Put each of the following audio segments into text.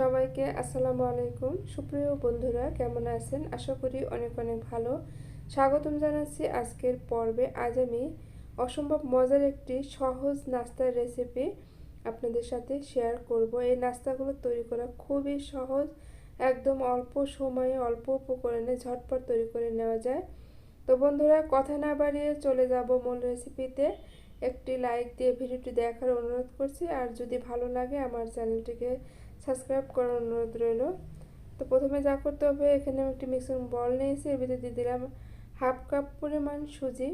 সবাইকে আসসালামু আলাইকুম। সুপ্রিয় বন্ধুরা, কেমন আছেন? আশা করি অনেক অনেক ভালো। স্বাগতম জানাচ্ছি আজকের পর্বে। আজ আমি অসম্ভব মজার একটি সহজ নাস্তার রেসিপি আপনাদের সাথে শেয়ার করব। এই নাস্তাগুলো তৈরি করা খুবই সহজ, একদম অল্প সময়ে, অল্প উপকরণে ঝটপট তৈরি করে নেওয়া যায়। তো বন্ধুরা, কথা না বাড়িয়ে চলে যাব মূল রেসিপিতে একটি লাইক দিয়ে ভিডিওটি দেখার অনুরোধ করছি। আর যদি ভালো লাগে, আমার চ্যানেলটিকে সাবস্ক্রাইব করার অনুরোধ রইল। তো প্রথমে যা করতে হবে, এখানে আমি একটি মিক্সিং বল নিয়েছি, এর ভিতরে দিয়ে দিলাম হাফ কাপ পরিমাণ সুজি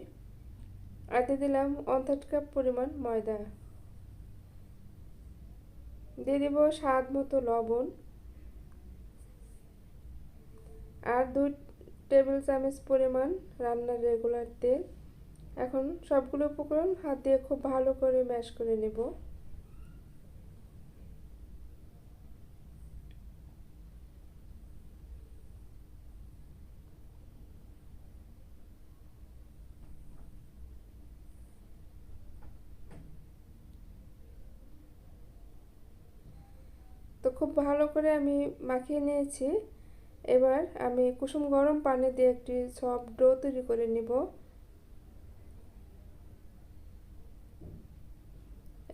আর দিয়ে দিলাম ওয়ান থার্ড কাপ পরিমাণ ময়দা। দিয়ে দিব স্বাদ মতো লবণ আর দুই টেবিল চামচ পরিমাণ রান্নার রেগুলার তেল। এখন সবগুলো উপকরণ হাত দিয়ে খুব ভালো করে ম্যাশ করে নেব। খুব ভালো করে আমি মাখিয়ে নিয়েছি। এবার আমি কুসুম গরম পানি দিয়ে একটি সব ডো তৈরি করে নিব।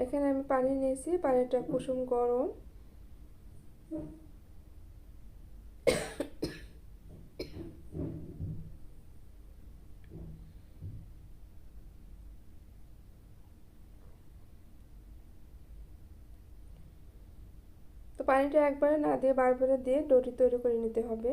এখানে আমি পানি নিয়েছি, পানিটা কুসুম গরম। তো পানিটা একবারে না দিয়ে বারবারে দিয়ে ডোটি তৈরি করে নিতে হবে।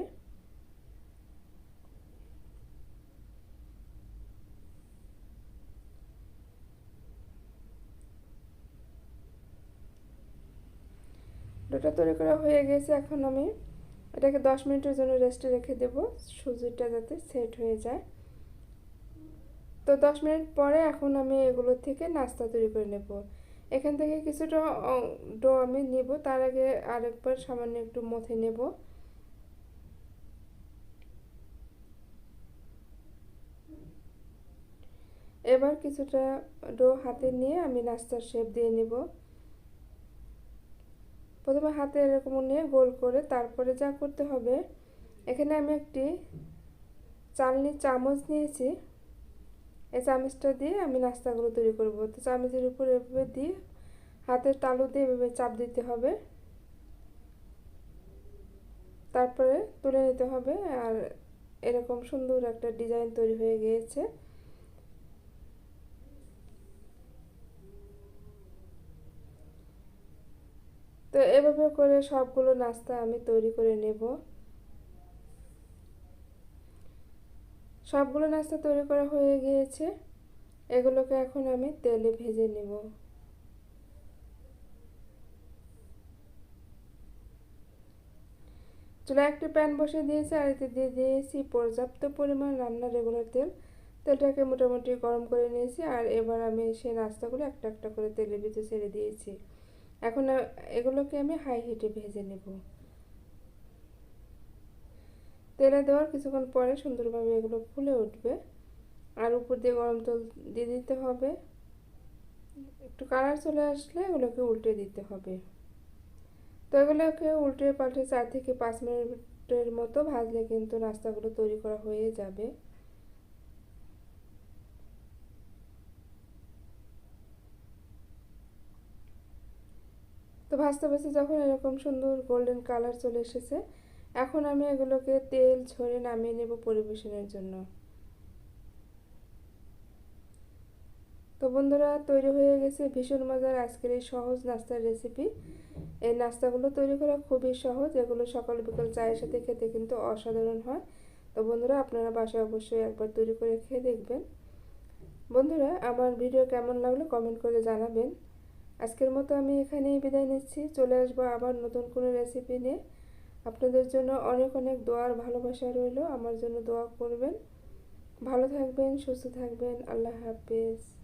ডোটা তৈরি করা হয়ে গেছে এখন আমি এটাকে দশ মিনিটের জন্য রেস্টে রেখে দেব, সুজিটা যাতে সেট হয়ে যায়। তো দশ মিনিট পরে এখন আমি এগুলো থেকে নাস্তা তৈরি করে নেব। এখান থেকে কিছুটা ডো আমি নেব। তার আগে আরেকবার সামান্য একটু মথে নেব। এবার কিছুটা ডো হাতে নিয়ে আমি নাস্তার শেপ দিয়ে নেব। প্রথমে হাতে এরকম নিয়ে গোল করে তারপরে যা করতে হবে, এখানে আমি একটি চালনি চামচ নিয়েছি। এই চামচটা দিয়ে আমি নাস্তাগুলো তৈরি করব। তো চামচের উপর এভাবে দিয়ে হাতের তালু দিয়ে এভাবে চাপ দিতে হবে। তারপরে তুলে নিতে হবে আর এরকম সুন্দর একটা ডিজাইন তৈরি হয়ে গিয়েছে। তো এভাবে করে সবগুলো নাস্তা আমি তৈরি করে নেব। সবগুলো নাস্তা তৈরি করা হয়ে গিয়েছে। এগুলোকে এখন আমি তেলে ভেজে নেব। চুলা একটি প্যান বসে দিয়েছি আর এতে দিয়ে দিয়েছি পর্যাপ্ত পরিমাণ রান্নার রেগুলার তেল। তেলটাকে মোটামুটি গরম করে নিয়েছি আর এবার আমি সেই নাস্তাগুলো একটা একটা করে তেলের ভিতরে ছেড়ে দিয়েছি। এখন এগুলোকে আমি হাই হিটে ভেজে নেব। তেলে দেওয়ার কিছুক্ষণ পরে সুন্দরভাবে এগুলো ফুলে উঠবে। আর উপর দিয়ে গরম তেল দিয়ে দিতে হবে। একটু কালার চলে আসলে এগুলোকে উল্টে দিতে হবে। তো এগুলোকে উল্টে পাল্টে চার থেকে পাঁচ মিনিটের মতো ভাজলে কিন্তু নাস্তাগুলো তৈরি করা হয়ে যাবে। তো ভাজতে ভাজতে যখন এরকম সুন্দর গোল্ডেন কালার চলে এসেছে এখন আমি এগুলোকে তেল ঝরে নামিয়ে নেব পরিবেশনের জন্য। তো বন্ধুরা, তৈরি হয়ে গেছে ভীষণ মজার আজকের এই সহজ নাস্তার রেসিপি এই নাস্তাগুলো তৈরি করা খুবই সহজ, এগুলো সকাল বিকাল চায়ের সাথে খেতে কিন্তু অসাধারণ হয়। তো বন্ধুরা, আপনারা বাসায় অবশ্যই একবার তৈরি করে খেয়ে দেখবেন। বন্ধুরা, আমার ভিডিও কেমন লাগল কমেন্ট করে জানাবেন। আজকের মতো আমি এখানেই বিদায় নিচ্ছি, চলে আসব আবার নতুন কোনো রেসিপি নিয়ে। আপনাদের জন্য অনেক অনেক দোয়ার ভালোবাসা রইল। আমার জন্য দোয়া করবেন। ভালো থাকবেন, সুস্থ থাকবেন। আল্লাহ হাফেজ।